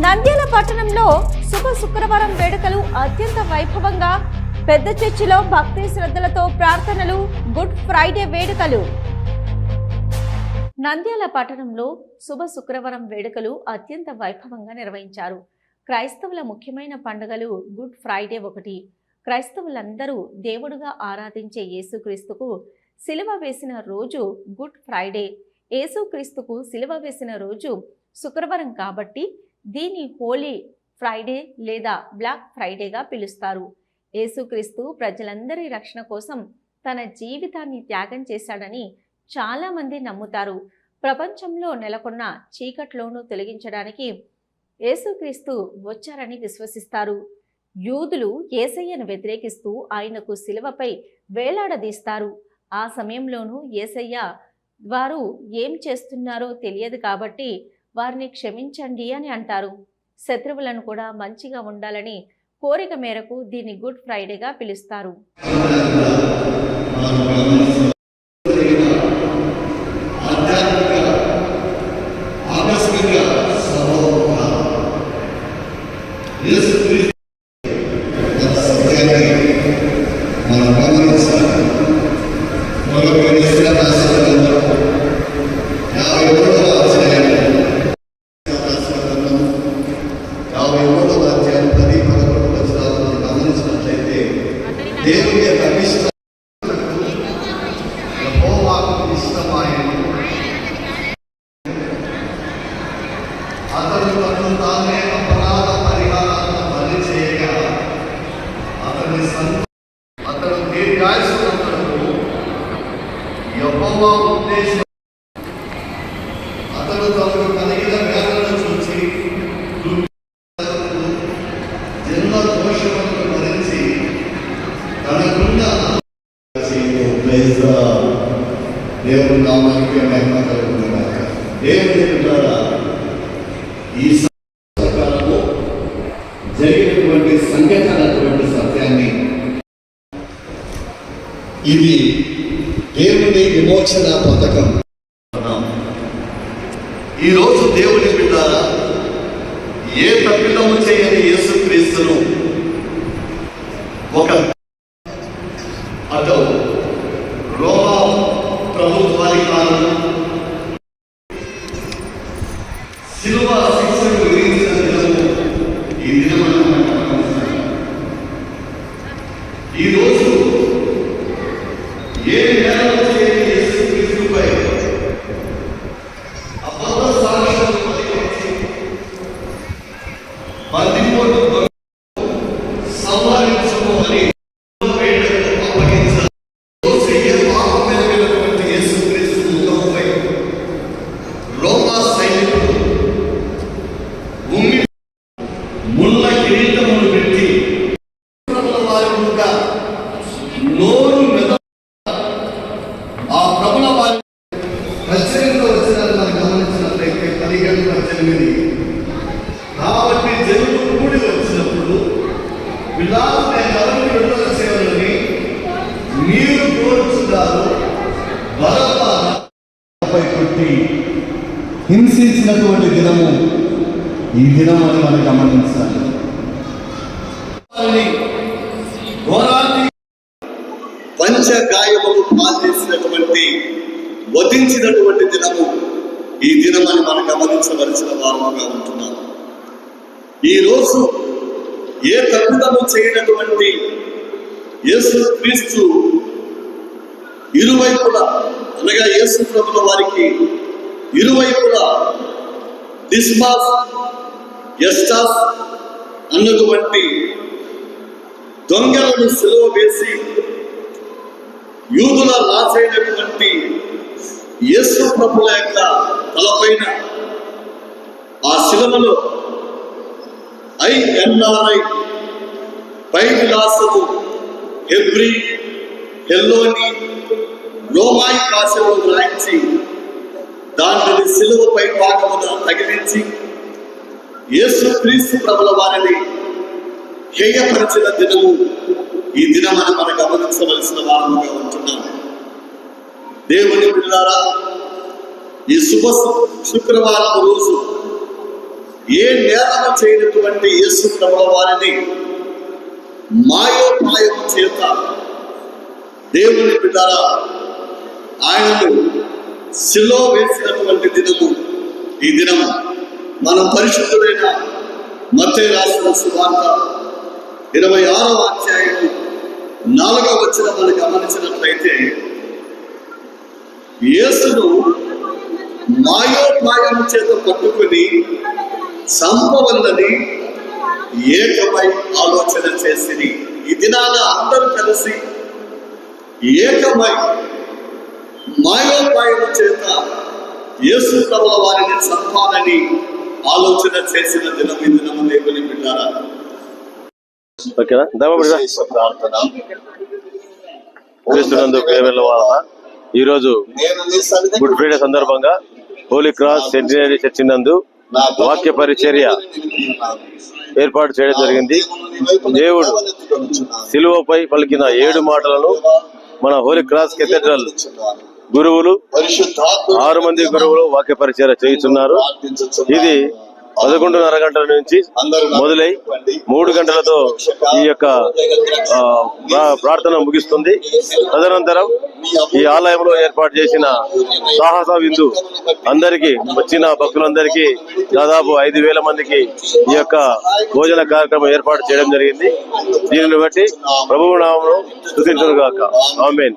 నంద్యాల పట్టణంలో శుభ శుక్రవారం వేడుకలు అత్యంత వైభవంగా పెద్ద చర్చిలో భక్తి శ్రద్ధలతో ప్రార్థనలు గుడ్ ఫ్రైడే వేడుకలు. నంద్యాల పట్టణంలో శుభ శుక్రవారం వేడుకలు అత్యంత వైభవంగా నిర్వహించారు. క్రైస్తవుల ముఖ్యమైన పండుగలు గుడ్ ఫ్రైడే ఒకటి. క్రైస్తవులందరూ దేవుడుగా ఆరాధించే యేసుక్రీస్తుకు సిలువ వేసిన రోజు గుడ్ ఫ్రైడే. యేసుక్రీస్తుకు సిలువ వేసిన రోజు శుక్రవారం కాబట్టి దీన్ని హోలీ ఫ్రైడే లేదా బ్లాక్ ఫ్రైడేగా పిలుస్తారు. యేసుక్రీస్తు ప్రజలందరి రక్షణ కోసం తన జీవితాన్ని త్యాగం చేశాడని చాలామంది నమ్ముతారు. ప్రపంచంలో నెలకొన్న చీకట్లోనూ తొలగించడానికి యేసుక్రీస్తు వచ్చారని విశ్వసిస్తారు. యూదులు ఏసయ్యను వ్యతిరేకిస్తూ ఆయనకు శిలువపై వేలాడదీస్తారు. ఆ సమయంలోనూ ఏసయ్య వారు ఏం చేస్తున్నారో తెలియదు కాబట్టి వారిని క్షమించండి అని అంటారు. శత్రువులను కూడా మంచిగా ఉండాలని కోరిక మేరకు దీన్ని గుడ్ ఫ్రైడేగా పిలుస్తారు. ఆధ్యాత్మిక అతడు తను తానే అపరాధ పరిహారాలను బలి చేయగా అతని అతడు దీర్ఘాయుషులకు యెహోవా ఉద్దేశం అతడు తనకు కలిగిన వేదనను చూచి జన్మ దోషములను భరించి తనకున్న ప్రైజ్ నామానికి మహిమ కలుగునుగాక. దేవుడు ఈ సంవత్సరంలో జరిగినటువంటి సంఘటనటువంటి సత్యాన్ని ఇది దేవుని విమోచన పథకం. ఈరోజు దేవుని బిడ్డ ఏ తప్పిదము చేయని యేసుక్రీస్తును ఒక పద్దెనిమిదిలో వచ్చినట్టు మనం గమనించినట్లయితే పదిహేడు పద్దెనిమిది. కాబట్టి జనులు కూడి వచ్చినప్పుడు విలాసు నేను ఎవరిని విడుదల చేయాలని మీరు కోరుచున్నారు. బలపై కొట్టి హింసించినటువంటి దినము ఈ దినం అని మనం గమనించాలి. పంచ పంచగాయములు పాల్చేసినటువంటి వధించినటువంటి దినము. ఈ దినమని మనం గమనించవలసిన వారముగా ఉంటున్నాం ఈ రోజు ఏ తప్పుదము చేయనటువంటి యేసు క్రీస్తు ఇరువైపులా అనగా యేసు ప్రభుల వారికి ఇరువైపులా డిస్మాస్ ఎస్టాస్ అన్నటువంటి దొంగలను సిలువ వేసి యూదుల రాజైనటువంటి యేసు ప్రభుల యొక్క తలపైన ఆ శిలవలో ఐఎన్ఆర్ఐ పై విలాసము హెబ్రి హెల్లోని రోమాయి భాషలో వ్రాయించి దానిని సిలువపై భాగమున తగిలించి యేసు క్రీస్తు ప్రభుల వారిని హేయపరిచిన దినము. ఈ దినమని మనం గమనించవలసిన వారముగా ఉంటున్నాము. దేవుని పిల్లారా ఈ శుభ శుక్రవారం రోజు ఏ నేరము చేయనటువంటి యేసు ప్రభుల వారిని మాయోపాయం చేత దేవుని బిడ్డారా ఆయనను శిలో వేసినటువంటి దినము ఈ దినము. మనం పరిశుద్ధుడైన మతే రాసిన సువార్త ఇరవై ఆరవ అధ్యాయం నాలుగవ వచ్చిన మనం గమనించినట్లయితే యేసును మాయోపాయము చేత పట్టుకుని సంపవల్లని ఏకమై ఆలోచన చేసిరి. ఈ దినాన అందరూ కలిసి ఏకమై మాయోపాయము చేత యేసు ప్రభుల వారిని చంపాలని ఆలోచన చేసిన దినం ఈ దినము దేవుని బిడ్డారా. ఓకేనా విశేష ప్రార్థన. ప్రేమల వలన ఈ రోజు నేను నీ సన్నిధికి గుడ్ ఫ్రైడే సందర్భంగా హోలీ క్రాస్ సెంటినరీ చర్చి నందు వాక్య పరిచర్య ఏర్పాటు చేయడం జరిగింది. దేవుడు సిలువపై పలికిన ఏడు మాటలను మన హోలీ క్రాస్ కెథడ్రల్ గురువులు ఆరు మంది గురువులు వాక్య పరిచర్య చేయుచున్నారు. ఇది పదకొండున్నర గంటల నుంచి మొదలై మూడు గంటలతో ఈ యొక్క ప్రార్థన ముగిస్తుంది. తదనంతరం ఈ ఆలయంలో ఏర్పాటు చేసిన సాహస విందు అందరికి వచ్చిన భక్తులందరికీ దాదాపు ఐదు వేల మందికి ఈ యొక్క భోజన కార్యక్రమం ఏర్పాటు చేయడం జరిగింది. దీనిని బట్టి ప్రభువు నామను స్థుతించును గాక ఆమెన్.